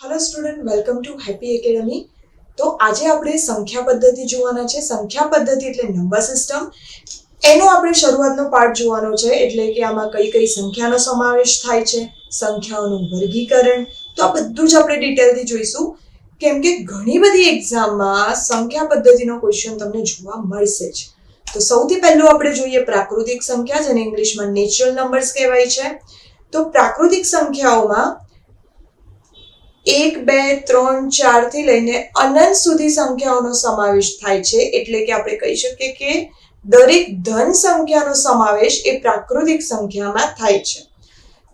Hello student welcome to happy academy તો આજે આપણે સંખ્યા પદ્ધતિ જોવાના છે. સંખ્યા પદ્ધતિ એટલે નંબર સિસ્ટમ. એનો આપણે શરૂઆતનો પાઠ જોવાનો છે, એટલે કે આમાં કઈ કઈ સંખ્યાનો સમાવેશ થાય છે, સંખ્યાઓનું વર્ગીકરણ. તો આ બધું જ આપણે ડિટેલથી જોઈશું. કેમ કે ઘણી બધી એક્ઝામમાં સંખ્યા પદ્ધતિનો ક્વેશ્ચન તમને જોવા મળશે જ. તો સૌથી પહેલું આપણે જોઈએ પ્રાકૃતિક સંખ્યા, જેને ઇંગ્લિશમાં નેચરલ નંબર્સ કહેવાય છે. તો પ્રાકૃતિક સંખ્યાઓમાં એક, બે, ત્રણ ચારથી લઈને અનંત સુધી સંખ્યાઓનો સમાવેશ થાય છે. એટલે કે આપણે કહી શકીએ કે દરેક ધન સંખ્યાનો સમાવેશ એ પ્રાકૃતિક સંખ્યામાં થાય છે.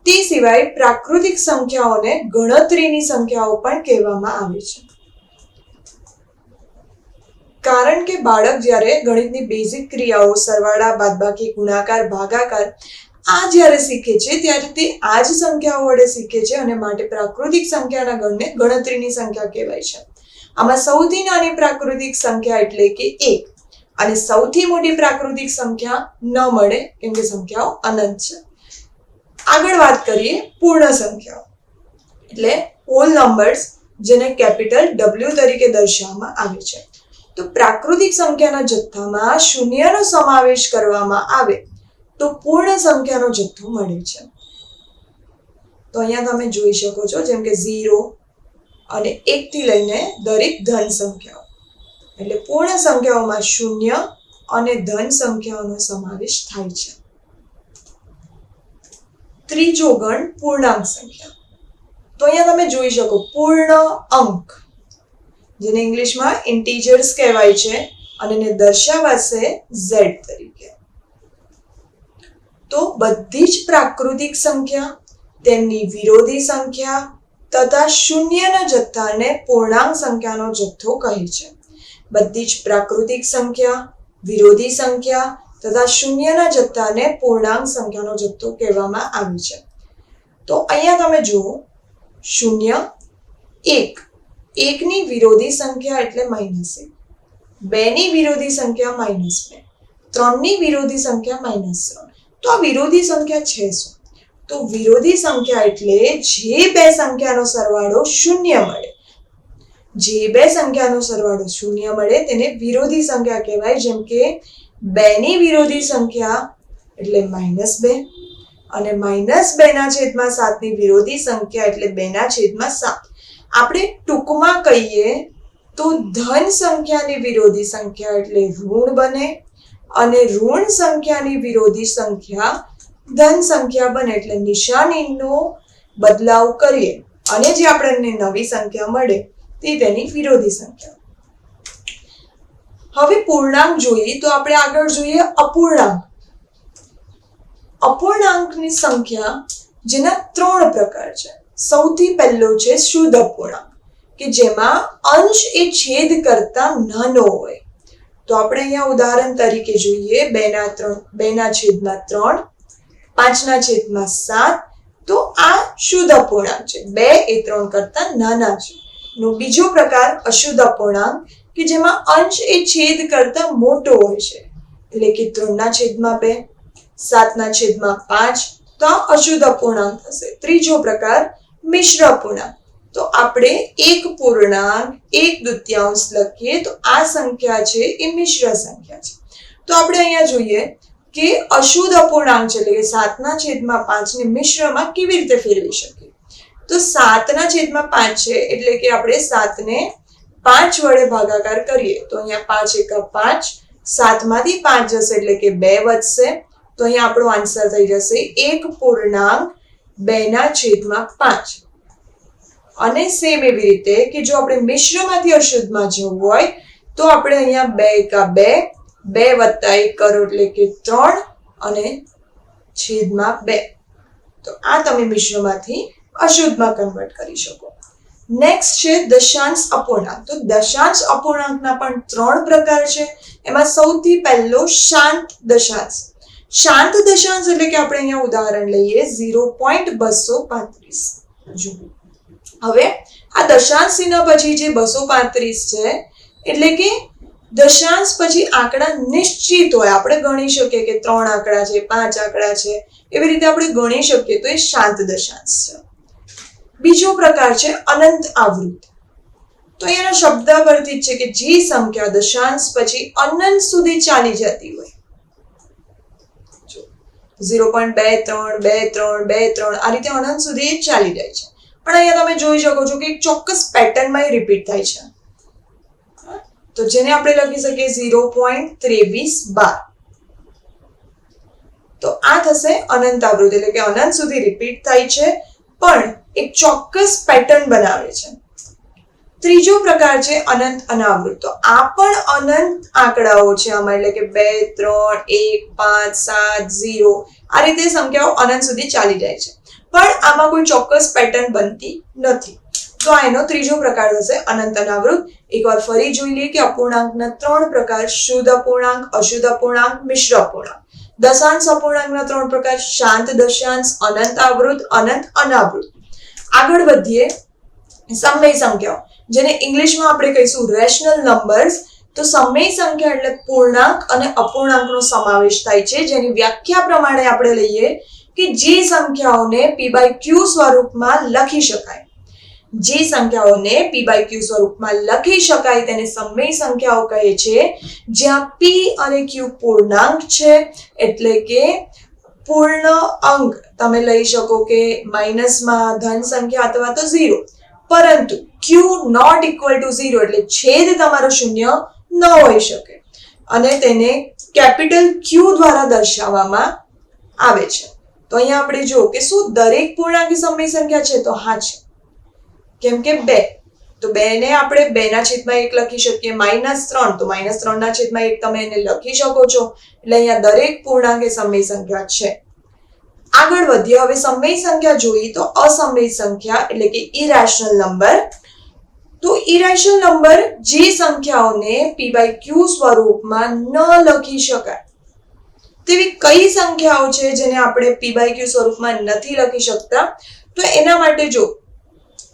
તે સિવાય પ્રાકૃતિક સંખ્યાઓને ગણતરીની સંખ્યાઓ પણ કહેવામાં આવે છે. કારણ કે બાળક જ્યારે ગણિતની બેઝિક ક્રિયાઓ, સરવાળા, બાદબાકી, ગુણાકાર, ભાગાકાર આ જ્યારે શીખે છે ત્યારે તે આ જ સંખ્યાઓ વડે શીખે છે અને માટે પ્રાકૃતિક સંખ્યાના ગણને ગણતરીની સંખ્યા કહેવાય છે. આમાં સૌથી નાની પ્રાકૃતિક સંખ્યા એટલે કે એક. અને સૌથી મોટી પ્રાકૃતિક સંખ્યા ન મળે, કેમ કે સંખ્યાઓ અનંત છે. આગળ વાત કરીએ પૂર્ણ સંખ્યાઓ. એટલે હોલ નંબર્સ જેને કેપિટલ ડબલ્યુ તરીકે દર્શાવવામાં આવે છે. તો પ્રાકૃતિક સંખ્યાના જથ્થામાં શૂન્યનો સમાવેશ કરવામાં આવે તો પૂર્ણ સંખ્યાનો જથ્થો મળે છે. તો અહીંયા તમે જોઈ શકો છો, જેમ કે ઝીરો અને એકથી લઈને દરેક ધન સંખ્યાઓ. એટલે પૂર્ણ સંખ્યાઓમાં શૂન્ય અને ધન સંખ્યાઓનો સમાવેશ થાય છે. ત્રીજો ગણ પૂર્ણાંક સંખ્યા. તો અહીંયા તમે જોઈ શકો, પૂર્ણ અંક, જેને ઇંગ્લિશમાં ઇન્ટીજર્સ કહેવાય છે અને એને દર્શાવાશે ઝેડ તરીકે. તો બધી જ પ્રાકૃતિક સંખ્યા, તેમની વિરોધી સંખ્યા તથા શૂન્યના જથ્થાને પૂર્ણાંક સંખ્યાનો જથ્થો કહે છે. બધી જ પ્રાકૃતિક સંખ્યા, વિરોધી સંખ્યા તથા શૂન્યના જથ્થાને પૂર્ણાંક સંખ્યાનો જથ્થો કહેવામાં આવે છે. તો અહીંયા તમે જુઓ, શૂન્ય, એક. એકની વિરોધી સંખ્યા એટલે માઇનસ એક. બેની વિરોધી સંખ્યા માઇનસ બે. ત્રણની વિરોધી સંખ્યા માઇનસ ત્રણ. તો આ વિરોધી સંખ્યા છે શું તો વિરોધી સંખ્યા એટલે જે બે સંખ્યાનો સરવાળો શૂન્ય મળે. જે બે સંખ્યાનો સરવાળો શૂન્ય મળે તેને વિરોધી સંખ્યા કહેવાય. જેમ કે બેની વિરોધી સંખ્યા એટલે માઇનસ બે અને માઇનસ બેના છેદમાં સાતની વિરોધી સંખ્યા એટલે બેના છેદમાં સાત. આપણે ટૂંકમાં કહીએ તો ધન સંખ્યાની વિરોધી સંખ્યા એટલે ઋણ બને અને ઋણ સંખ્યાની વિરોધી સંખ્યા ધન સંખ્યા બને એટલે નિશાનીનો બદલાવ કરીએ. અને જે આપણને નવી સંખ્યા મળે તે તેની વિરોધી સંખ્યા. હવે પૂર્ણાંક જોઈએ તો આપણે આગળ જોઈએ અપૂર્ણાંક. અપૂર્ણાંકની સંખ્યા જેના ત્રણ પ્રકાર છે. સૌથી પહેલો છે શુદ્ધ અપૂર્ણાંક, કે જેમાં અંશ એ છેદ કરતા નાનો હોય. તો આપણે અહીંયા ઉદાહરણ તરીકે જોઈએ, બેના ત્રણ, બેના છેદમાં ત્રણ, પાંચના છેદમાં સાત, તો આ શુદ્ધ અપૂર્ણાંક છે. બે એ ત્રણ કરતા નાના છે. નો બીજો પ્રકાર અશુદ્ધ અપૂર્ણાંક કે જેમાં અંશ એ છેદ કરતા મોટો હોય છે. એટલે કે ત્રણના છેદમાં બે, સાતના છેદમાં પાંચ, તો આ અશુદ્ધ અપૂર્ણાંક થશે. ત્રીજો પ્રકાર મિશ્ર અપૂર્ણાંક. તો આપણે એક પૂર્ણાંક, એક દુત્યાંશ લખીએ, તો આ સંખ્યા છે એ મિશ્ર સંખ્યા છે. તો આપણે અહીંયા જોઈએ કે અશુદ્ધ અપૂર્ણાંક છે, એટલે કે સાતના છેદમાં પાંચને મિશ્રમાં કેવી રીતે ફેરવી શકીએ? તો સાતના છેદમાં પાંચ છે, એટલે કે આપણે સાતને પાંચ વડે ભાગાકાર કરીએ, તો અહીંયા પાંચ એકા પાંચ, સાતમાંથી પાંચ જશે, એટલે કે બે વધશે. તો અહીંયા આપણો આન્સર થઈ જશે એક પૂર્ણાંક, બેના છેદમાં પાંચ. અને સેમ એવી રીતે કે જો આપણે મિશ્રમાંથી અશુદ્ધમાં જવું હોય, તો આપણે અહીંયા બે એકા બે બે વત્તા એક કરો એટલે કે ત્રણ અને છેદમાં બે. તો આ તમે મિશ્રમાંથી અશુદ્ધમાં કન્વર્ટ કરી શકો. નેક્સ્ટ છે દશાંશ અપૂર્ણાંક. તો દશાંશ અપૂર્ણાંકના પણ ત્રણ પ્રકાર છે. એમાં સૌથી પહેલો શાંત દશાંશ. શાંત દશાંશ એટલે કે આપણે અહીંયા ઉદાહરણ લઈએ, ઝીરો પોઈન્ટ બસો પાંત્રીસ. જુઓ. હવે આ દશાંશ ચિહ્ન પછી જે બસો પાંત્રીસ છે, એટલે કે દશાંશ પછી આંકડા નિશ્ચિત હોય. આપણે ગણી શકીએ કે ત્રણ આંકડા છે, પાંચ આંકડા છે, એવી રીતે આપણે ગણી શકીએ તો એ શાંત દશાંશ છે. બીજો પ્રકાર છે અનંત આવૃત તો એના શબ્દ પરથી જ છે કે જે સંખ્યા દશાંશ પછી અનંત સુધી ચાલી જતી હોય. ઝીરો પોઈન્ટ બે ત્રણ બે ત્રણ બે ત્રણ, આ રીતે અનંત સુધી ચાલી જાય છે. પણ અહીંયા તમે જોઈ શકો છો કે એક ચોક્કસ પેટર્નમાં એ રિપીટ થાય છે. તો જેને આપણે લખી શકીએ ઝીરો પોઈન્ટ ત્રેવીસ બાર. તો આ થશે અનંત આવૃત્તિ, એટલે કે અનંત સુધી રિપીટ થાય છે, પણ એક ચોક્કસ પેટર્ન બનાવે છે. ત્રીજો પ્રકાર છે અનંત અનાવૃત તો આ પણ અનંત આંકડાઓ છે આમાં, એટલે કે બે, ત્રણ, એક, પાંચ, સાત, ઝીરો. આ રીતે સંખ્યાઓ અનંત સુધી ચાલી જાય છે. પણ આમાં કોઈ ચોક્કસ પેટર્ન બનતી નથી. તો આ એનો ત્રીજો પ્રકાર થશે અનંત અનાવૃત. એકવાર ફરી જોઈ લઈએ કે અપૂર્ણાંકના ત્રણ પ્રકાર શુદ્ધ અપૂર્ણાંક, અશુદ્ધ અપૂર્ણાંક, મિશ્ર અપૂર્ણાંક. દશાંશ અપૂર્ણાંકના ત્રણ પ્રકાર શાંત દશાંશ, અનંત આવૃત, અનંત અનાવૃત. આગળ વધીએ સમય સંખ્યાઓ. જેને ઇંગ્લિશમાં આપણે કહીશું રેશનલ નંબર્સ તો સમય સંખ્યા એટલે પૂર્ણાંક અને અપૂર્ણાંકનો સમાવેશ થાય છે. જેની વ્યાખ્યા પ્રમાણે આપણે લઈએ કે જે સંખ્યાઓને પી બાય ક્યુ સ્વરૂપમાં લખી શકાય. જે સંખ્યાઓને પી બાય ક્યુ સ્વરૂપમાં લખી શકાય તેને સમય સંખ્યાઓ કહે છે. જ્યાં પી અને ક્યુ પૂર્ણાંક છે, એટલે કે પૂર્ણ અંક. તમે લઈ શકો કે માઇનસમાં ધન સંખ્યા અથવા તો ઝીરો પરંતુ Q not equal to zero એટલે છેદ તમારો શૂન્ય ન હોઈ શકે. અને તેને કેપિટલ ક્યુ દ્વારા દર્શાવવામાં આવે છે. તો અહીંયા આપણે જો કે શું દરેક પૂર્ણાંકી સમય સંખ્યા છે? તો હા છે. કેમ કે બે. તો બે ને આપણે બે ના છેદમાં એક લખી શકીએ, માઇનસ ત્રણ. તો માઇનસ ત્રણ ના છેદમાં એક તમે એને લખી શકો છો. એટલે અહીંયા દરેક પૂર્ણાંક એ સમય સંખ્યા છે. આગળ વધીએ. હવે સમય સંખ્યા જોઈએ તો અસમય સંખ્યા એટલે કે ઇરેશનલ નંબર તો ઇરેશનલ નંબર જે સંખ્યાઓને પી બાય ક્યુ સ્વરૂપમાં ન લખી શકાય. તેવી કઈ સંખ્યાઓ છે જેને આપણે પી બાય ક્યુ સ્વરૂપમાં નથી લખી શકતા? તો એના માટે જો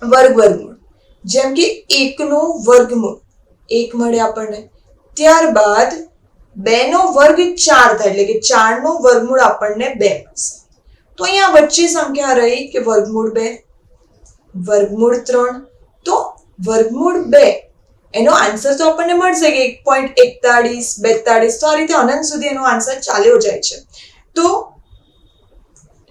વર્ગ વર્ગમૂળ જેમ કે એકનું વર્ગમૂળ. એક મળે આપણને. ત્યારબાદ બે નો વર્ગ ચાર થાય, એટલે કે ચાર નો વર્ગમૂળ આપણને બે મળશે. તો અહીંયા વચ્ચે સંખ્યા રહી કે વર્ગમૂળ બે? વર્ગમૂળ ત્રણ. તો વર્ગમૂળ બે. એનો આન્સર તો આપણને મળશે કે એક પોઈન્ટ એકતાળીસ, બેતાળીસ, તો આ રીતે અનંત સુધી એનો આન્સર ચાલ્યો જાય છે. તો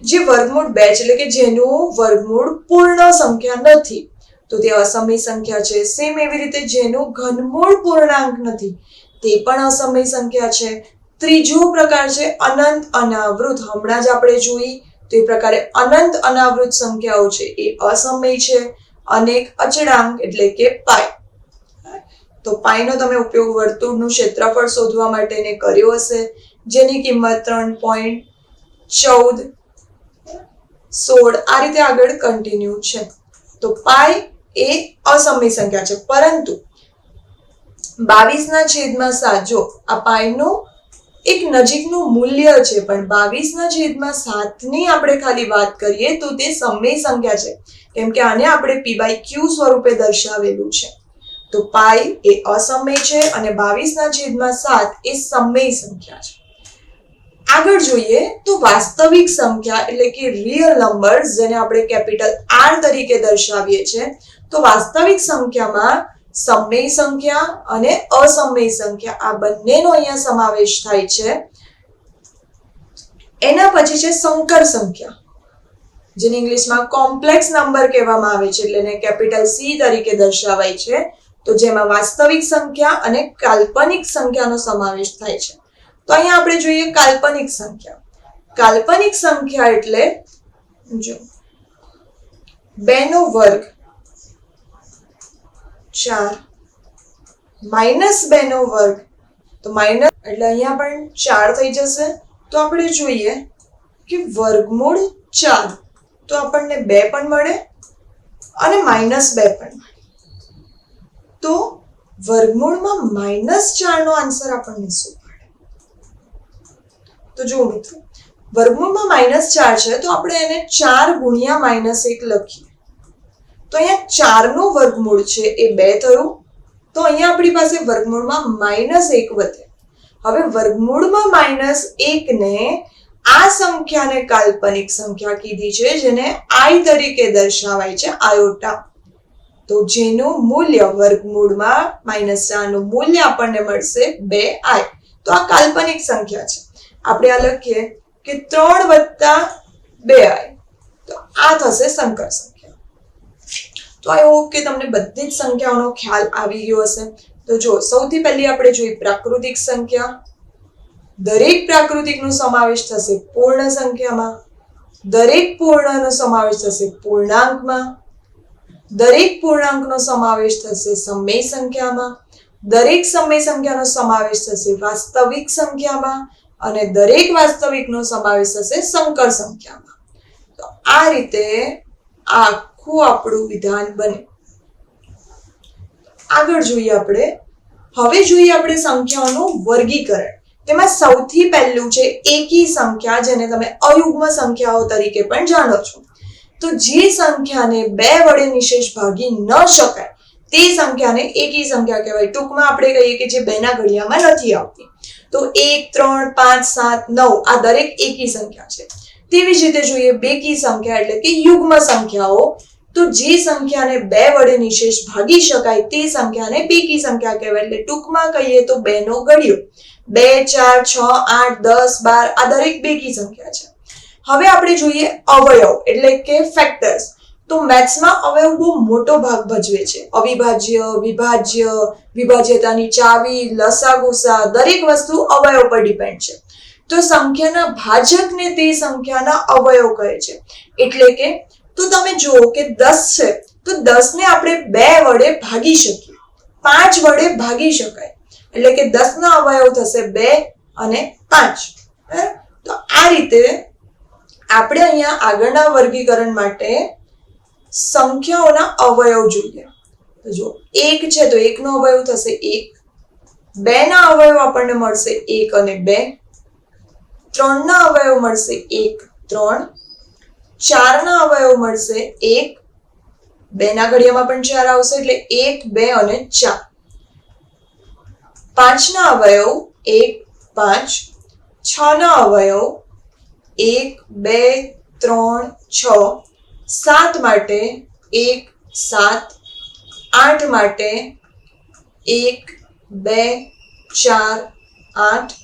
જે વર્ગમૂળ બે એટલે કે જેનું વર્ગમૂળ પૂર્ણ સંખ્યા નથી, તો તે અસમય સંખ્યા છે. સેમ એવી રીતે જેનું ઘનમૂળ પૂર્ણાંક નથી, તે પણ અસમય સંખ્યા છે. ત્રીજો પ્રકાર છે અનંત અનાવૃત. હમણાં જ આપણે જોઈ, તો એ પ્રકારે અનંત અનાવૃત સંખ્યાઓ છે, એ અસમય છે. અનેક અચળાંક એટલે કે પાય. તો પાયનો તમે ઉપયોગ વર્તુળનું ક્ષેત્રફળ શોધવા માટેને કર્યો હશે, જેની કિંમત ત્રણ પોઈન્ટ ચૌદ સોળ. આ રીતે આગળ કન્ટિન્યુ છે. તો પાય એ અસમય સંખ્યા છે. પરંતુ બાવીસના છેદમાં સાત, જો આ પાયનું એક નજીકનું મૂલ્ય છે, પણ બાવીસના છેદમાં સાતની આપણે ખાલી વાત કરીએ તો તે સમય સંખ્યા છે. કેમ કે આને આપણે પી બાય ક્યુ સ્વરૂપે દર્શાવેલું છે. તો પાઈ એ અસમય છે અને બાવીસના છેદમાં સાત એ સમય સંખ્યા છે. આગળ જોઈએ તો વાસ્તવિક સંખ્યા એટલે કે રિયલ નંબર જેને આપણે કેપિટલ આર તરીકે દર્શાવીએ છીએ, તો વાસ્તવિક સંખ્યામાં સમય સંખ્યા અને અસમય સંખ્યા આ બંનેનો અહીંયા સમાવેશ થાય છે. એના પછી છે સંકર સંખ્યા, જેને ઇંગ્લિશમાં કોમ્પ્લેક્સ નંબર કહેવામાં આવે છે, એટલે એને કેપિટલ સી તરીકે દર્શાવાય છે. તો જેમાં વાસ્તવિક સંખ્યા અને કાલ્પનિક સંખ્યાનો સમાવેશ થાય છે. તો અહીંયા આપણે જોઈએ કાલ્પનિક સંખ્યા. કાલ્પનિક સંખ્યા એટલે જો બે નો વર્ગ ચાર માઇનસ બે નો વર્ગ તો માઇનસ એટલે અહીંયા પણ ચાર થઈ જશે. તો આપણે જોઈએ કે વર્ગમૂળ ચાર તો આપણને બે પણ મળે અને માઇનસ બે પણ મળે. તો વર્ગમૂળમાં માઇનસ ચારનો આન્સર આપણને શું તો જુઓ મિત્રો, વર્ગમૂળમાં માઇનસ ચાર છે, તો આપણે એને ચાર ગુણ્યા માઇનસ એક લખીએ. તો અહીંયા ચારનું વર્ગમૂળ છે, એ બે થયું તો અહીંયા આપણી પાસે વર્ગમૂળમાં માઇનસ એક વધે. હવે વર્ગમૂળમાં માઇનસ એકને આ સંખ્યાને કાલ્પનિક સંખ્યા કીધી છે, જેને આઈ તરીકે દર્શાવાય છે, આયોટા. તો જેનું મૂલ્ય વર્ગમૂળમાં માઇનસ ચારનું મૂલ્ય આપણને મળશે બે આઈ તો આ કાલ્પનિક સંખ્યા છે. આપણે આ લખીએ કે ત્રણ વત્તા બે આઈ તો આ થશે સંકર સંખ્યા. તો આઈ હોપ કે તમને બધી જ સંખ્યાઓનો ખ્યાલ આવી ગયો હશે. તો જો સૌથી પહેલી આપણે જોઈ પ્રાકૃતિક સંખ્યા. દરેક પ્રાકૃતિકનો સમાવેશ થશે પૂર્ણ સંખ્યામાં. દરેક પૂર્ણનો સમાવેશ થશે પૂર્ણાંકમાં. દરેક પૂર્ણાંકનો સમાવેશ થશે સમય સંખ્યામાં, દરેક સમય સંખ્યાનો સમાવેશ થશે વાસ્તવિક સંખ્યામાં અને દરેક વાસ્તવિકનો સમાવેશ થશે સંકર સંખ્યામાં. તો આ રીતે આખું આપણું વિધાન બને. આગળ જોઈએ આપણે. હવે જોઈએ આપણે સંખ્યાઓનું વર્ગીકરણ. તેમાં સૌથી પહેલું છે એકી સંખ્યા, જેને તમે અયુગ્મ સંખ્યાઓ તરીકે પણ જાણો છો. તો જે સંખ્યાને બે વડે નિશેષ ભાગી ન શકાય, તે સંખ્યાને એકી સંખ્યા કહેવાય. ટૂંકમાં આપણે કહીએ કે જે બેના ઘડિયામાં નથી આવતી. તો એક, ત્રણ, પાંચ, સાત, નવ, આ દરેક એકી સંખ્યા છે. તેવી જ રીતે જોઈએ બેકી સંખ્યા એટલે કે યુગ્મ સંખ્યાઓ, તો જે સંખ્યાને બે વડે નિશેષ ભાગી શકાય તે સંખ્યાને બેકી સંખ્યા કહેવાય. એટલે ટૂંકમાં કહીએ તો બેનો ગળ્યો બે, ચાર, છ, આઠ, દસ, બાર, આ દરેક બેકી સંખ્યા છે. હવે આપણે જોઈએ અવયવ, એટલે કે ફેક્ટર્સ તો મેથ્સમાં અવયવ બહુ મોટો ભાગ ભજવે છે. અવિભાજ્ય, વિભાજ્ય, વિભાજ્યતાની ચાવી, લસાગુસા, દરેક વસ્તુ અવયવ પર ડિપેન્ડ છે. તો સંખ્યાના ભાજકને તે સંખ્યાના અવયવ કહે છે. એટલે કે, તો તમે જુઓ કે દસ છે, તો દસ ને આપણે બે વડે ભાગી શકીએ. પાંચ વડે ભાગી શકાય. એટલે કે દસ ના અવયવ થશે બે અને પાંચ? તો આ રીતે આપણે અહીંયા આગળના વર્ગીકરણ માટે સંખ્યાઓના અવયવ જોઈએ. તો જો એક છે તો એકનો અવયવ થશે એક. બે ના અવયવ આપણને મળશે એક અને બે. ત્રણના અવયવ મળશે એક, ત્રણ. ચારના અવયવ મળશે એક. બે ના ઘડિયામાં પણ ચાર આવશે એટલે એક, બે અને ચાર. પાંચના અવયવ એક, પાંચ. છ ના અવયવ એક, બે, ત્રણ, છ, સાત માટે એક, સાત, આઠ માટે એક, બે, ચાર, આઠ,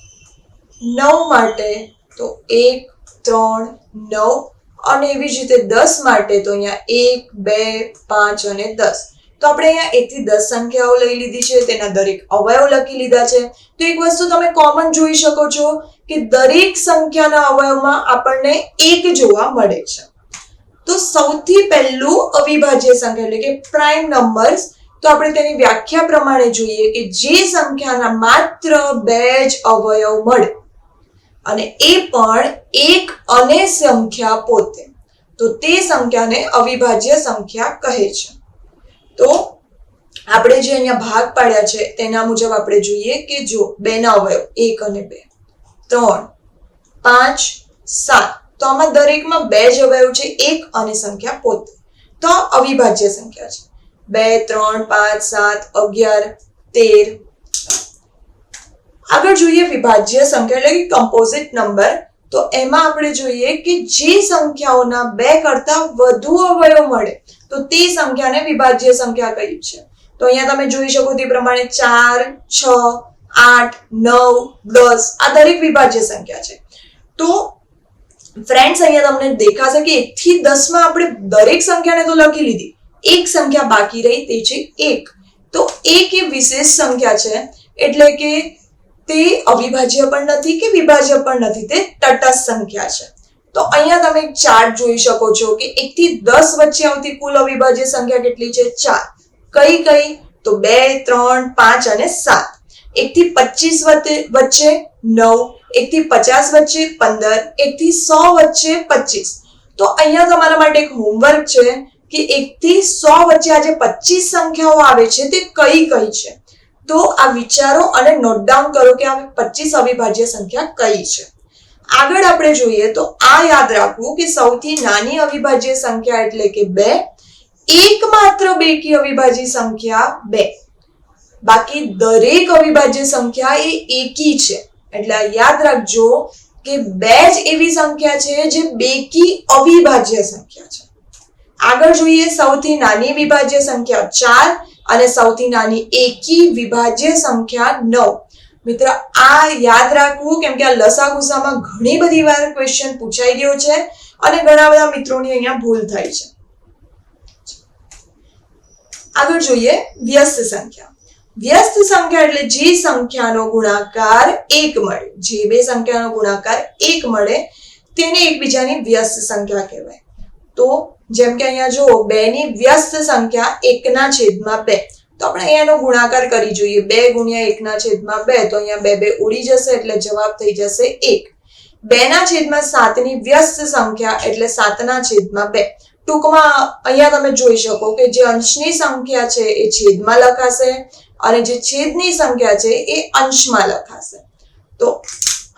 નવ માટે તો એક, ત્રણ, નવ અને એવી જ રીતે દસ માટે તો અહીંયા એક, બે, પાંચ અને દસ. તો આપણે અહીંયા એકથી દસ સંખ્યાઓ લઈ લીધી છે, તેના દરેક અવયવ લખી લીધા છે. તો એક વસ્તુ તમે કોમન જોઈ શકો છો કે દરેક સંખ્યાના અવયવમાં આપણને એક જોવા મળે છે. તો સૌથી પહેલું અવિભાજ્ય સંખ્યા એટલે કે પ્રાઇમ નંબર્સ તો આપણે તેની વ્યાખ્યા પ્રમાણે જોઈએ કે જે સંખ્યાના માત્ર બે જ અવયવ મળે. અને એ પણ એક અને સંખ્યા પોતે. તો તે સંખ્યાને અવિભાજ્ય સંખ્યા કહે છે. તો આપણે જે અહીંયા ભાગ પાડ્યા છે, તેના મુજબ આપણે જોઈએ કે જો બે ના અવયવ એક અને બે. ત્રણ, પાંચ, સાત. તો આમાં દરેકમાં બે જ અવયવ છે, એક અને સંખ્યા પોતે તો અવિભાજ્ય સંખ્યા છે. બે, ત્રણ, પાંચ, સાત, અગિયાર, તેર. આગળ જોઈએ વિભાજ્ય સંખ્યા, એટલે કે કમ્પોઝિટ નંબર તો એમાં આપણે જોઈએ કે જે સંખ્યાઓના બે કરતા વધુ અવયવ મળે તો તે સંખ્યાને વિભાજ્ય સંખ્યા કહી છે. તો અહીંયા તમે જોઈ શકો તે પ્રમાણે ચાર, છ, આઠ, નવ, દસ, આ દરેક વિભાજ્ય સંખ્યા છે. તો ફ્રેન્ડ્સ અહીંયા તમને દેખાશે કે એક થી દસમાં આપણે દરેક સંખ્યાને તો લખી લીધી. એક સંખ્યા બાકી રહી, તે છે એક. તો એક એ વિશેષ સંખ્યા છે, એટલે કે તે અવિભાજ્ય પણ નથી કે વિભાજ્ય પણ નથી, તે તટસ્થ સંખ્યા છે. તો અહીંયા તમે ચાર્ટ જોઈ શકો છો કે એક થી દસ વચ્ચે આવતી કુલ અવિભાજ્ય સંખ્યા કેટલી છે? ચાર. કઈ કઈ? તો બે, ત્રણ, પાંચ અને સાત. એક થી પચીસ વચ્ચે નવ. એક થી પચાસ વચ્ચે પંદર. એક થી સો વચ્ચે પચીસ. તો અહીંયા તમારા માટે એક હોમવર્ક છે કે એક થી સો વચ્ચે આજે પચીસ સંખ્યાઓ આવે છે તે કઈ કઈ છે? તો આ વિચારો અને નોટ ડાઉન કરો કે આ પચીસ અવિભાજ્ય સંખ્યા કઈ છે. આગળ આપણે જોઈએ તો આ યાદ રાખવું કે સૌથી નાની અવિભાજ્ય સંખ્યા એટલે કે બે, એકમાત્ર બેકી અવિભાજ્ય સંખ્યા બે. બાકી દરેક અવિભાજ્ય સંખ્યા એ એકી છે. એટલે યાદ રાખજો કે બે જ એવી સંખ્યા છે જે બેકી અવિભાજ્ય સંખ્યા છે. આગળ જોઈએ સૌથી નાની વિભાજ્ય સંખ્યા ચાર અને સૌથી નાની એકી વિભાજ્ય સંખ્યા નવ. મિત્ર, આ યાદ રાખવું, કેમ કે આ લસાગુસામાં ઘણી બધી વાર ક્વેશ્ચન પૂછાઈ ગયો છે અને ઘણા બધા મિત્રોની અહીંયા ભૂલ થાય છે. આગળ જોઈએ વ્યસ્ત સંખ્યા. વ્યસ્ત સંખ્યા એટલે જે સંખ્યાનો ગુણાકાર એક મળે. જે બે સંખ્યાનો ગુણાકાર એક મળે, તેને એકબીજાની વ્યસ્ત સંખ્યા કહેવાય. તો જેમ કે અહીંયા જુઓ બે ની વ્યસ્ત સંખ્યા એકના છેદમાં બે. તો આપણે અહીંયાનો ગુણાકાર કરી જોઈએ. બે ગુણ્યા એકના છેદમાં બે, તો અહીંયા બે બે ઉડી જશે એટલે જવાબ થઈ જશે એક. બે ના છેદમાં સાતની વ્યસ્ત સંખ્યા એટલે સાતના છેદમાં બે. ટૂંકમાં અહીંયા તમે જોઈ શકો કે જે અંશની સંખ્યા છે એ છેદમાં લખાશે અને જે છેદની સંખ્યા છે એ અંશમાં લખાશે. તો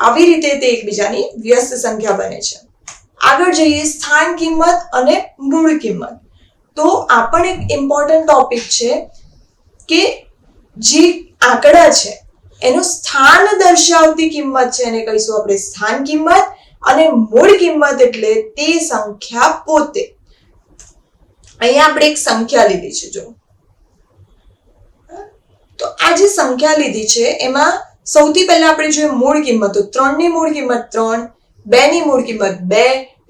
આવી રીતે તે એકબીજાની વ્યસ્ત સંખ્યા બને છે. આગળ જઈએ સ્થાન કિંમત અને મૂળ કિંમત. તો આ પણ એક ઇમ્પોર્ટન્ટ ટોપિક છે. કે જે આંકડા છે, એનું સ્થાન દર્શાવતી કિંમત છે એને કહીશું આપણે સ્થાન કિંમત અને મૂળ કિંમત એટલે તે સંખ્યા પોતે. અહીંયા આપણે એક સંખ્યા લીધી છે જો તો આ જે સંખ્યા લીધી છે, એમાં સૌથી પહેલા આપણે જોઈએ મૂળ કિંમત. ત્રણની મૂળ કિંમત ત્રણ બે ની મૂળ કિંમત બે,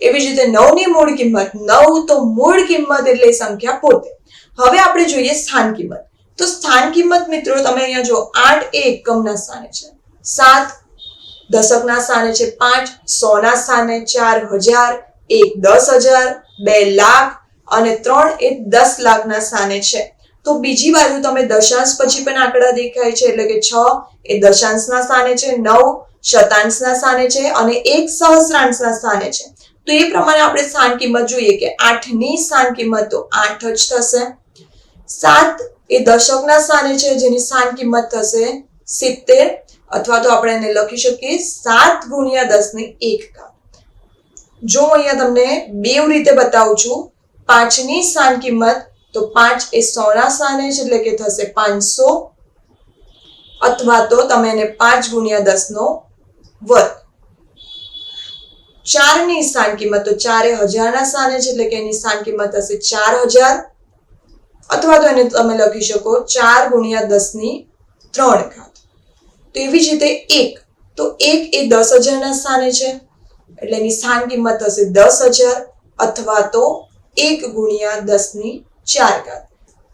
એવી જ રીતે નવની મૂળ કિંમત નવ, તો મૂળ કિંમત એટલે સંખ્યા પોતે. હવે આપણે જોઈએ સ્થાન કિંમત. તો સ્થાન કિંમત મિત્રો તમે અહીંયા જો આઠ એ એકમના સ્થાને છે. સાત દશકના સ્થાને છે, પાંચ સોના સ્થાને, ચાર હજાર, એક દસ હજાર, બે લાખ અને ત્રણ એ દસ લાખના સ્થાને છે. તો બીજી બાજુ તમે દશાંશ પછી પણ આંકડા દેખાય છે, એટલે કે છ એ દશાંશના સ્થાને છે, નવ શતાંશના સ્થાને છે અને એક સહસ્રાંશના સ્થાને છે. તો એ પ્રમાણે આપણે સ્થાન કિંમત જોઈએ કે આઠની સ્થાન કિંમત તો આઠ જ થશે. સાત એ દશકના સ્થાને છે, જેની સ્થાન કિંમત થશે સિત્તેર, અથવા તો આપણે એને લખી શકીએ સાત ગુણ્યા દસની એક ઘાત જો હું અહીંયા તમને બેવ રીતે બતાવું છું, પાંચની સ્થાન કિંમત, તો પાંચ એ સોના સ્થાને છે, એટલે કે થશે પાંચસો, અથવા તો તમે એને પાંચ ગુણ્યા દસ નો વર્ગ. ચારની સ્થાન કિંમત, તો ચારે હજારના સ્થાને છે, એટલે કે એની સ્થાન કિંમત હશે ચાર હજાર અથવા તો એને તમે લખી શકો ચાર ગુણ્યા દસની ત્રણ ઘાત. તો એવી જ રીતે એક. તો એક એ દસ હજારના સ્થાને છે. એટલે એની સ્થાન કિંમત થશે દસ હજાર અથવા તો એક ગુણ્યા દસની ચાર ઘાત.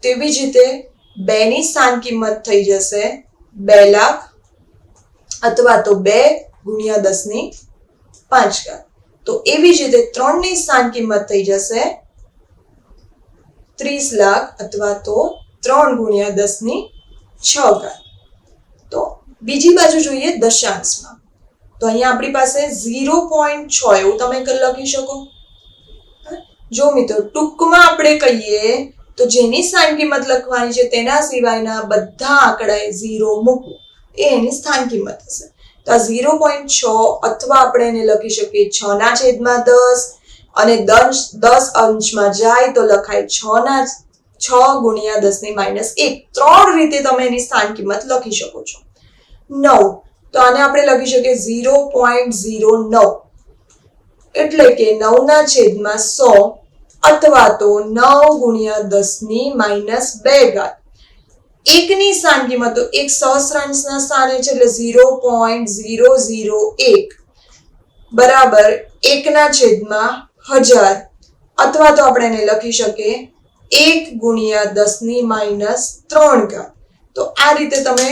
તેવી જ રીતે બે ની સ્થાન કિંમત થઈ જશે બે લાખ અથવા તો બે ગુણ્યા દસની પાંચ ઘાત. તો એવી જ રીતે ત્રણની સ્થાન કિંમત થઈ જશે ત્રીસ લાખ અથવા તો ત્રણ ગુણ્યા દસની છ ઘાત. તો બીજી બાજુ જોઈએ દશાંશમાં. તો અહીંયા આપણી પાસે ઝીરો પોઈન્ટ છ એવું તમે લખી શકો. જો મિત્રો ટૂંકમાં આપણે કહીએ તો જેની સ્થાન કિંમત લખવાની છે તેના સિવાયના બધા આંકડાએ ઝીરો મૂકવું. એ એની સ્થાન કિંમત હશે. તો આ ઝીરો પોઈન્ટ છ અથવા આપણે એને લખી શકીએ છ ના છેદમાં દસ અને દસ અંશમાં જાય તો લખાય છ ના, છ ગુણ્યા દસની માઇનસ એક. ત્રણ રીતે તમે એની સ્થાન કિંમત લખી શકો છો. નવ. તો આને આપણે લખી શકીએ ઝીરો પોઈન્ટ ઝીરો નવ. એટલે કે નવ ના છેદમાં સો અથવા તો નવ ગુણ્યા દસની માઇનસ બે ઘાત. એકની સ્થાન કિંમત તો એક સહસ્રાંશના સ્થાને છે એટલે ઝીરો પોઈન્ટ ઝીરો ઝીરો એક. બરાબર. એકના છેદમાં હજાર. અથવા તો આપણે એને લખી શકીએ એક ગુણ્યા દસની માઇનસ ત્રણ ઘાત. તો આ રીતે તમે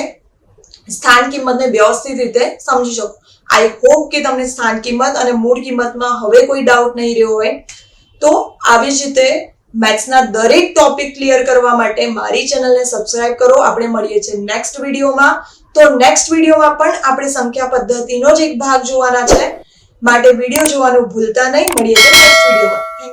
સ્થાન કિંમતને વ્યવસ્થિત રીતે સમજી શકો. આઈ હોપ કે તમને સ્થાન કિંમત અને મૂળ કિંમતમાં હવે કોઈ ડાઉટ નહીં રહ્યો હોય. તો આવી જ રીતે મેથ્સના દરેક ટોપિક ક્લિયર કરવા માટે મારી ચેનલને સબસ્ક્રાઇબ કરો. આપણે મળીએ છીએ નેક્સ્ટ વિડીયોમાં તો નેક્સ્ટ વિડીયોમાં પણ આપણે સંખ્યા પદ્ધતિનો જ એક ભાગ જોવાના છે. માટે વીડિયો જોવાનું ભૂલતા નહીં. મળીએ નેક્સ્ટ વિડીયોમાં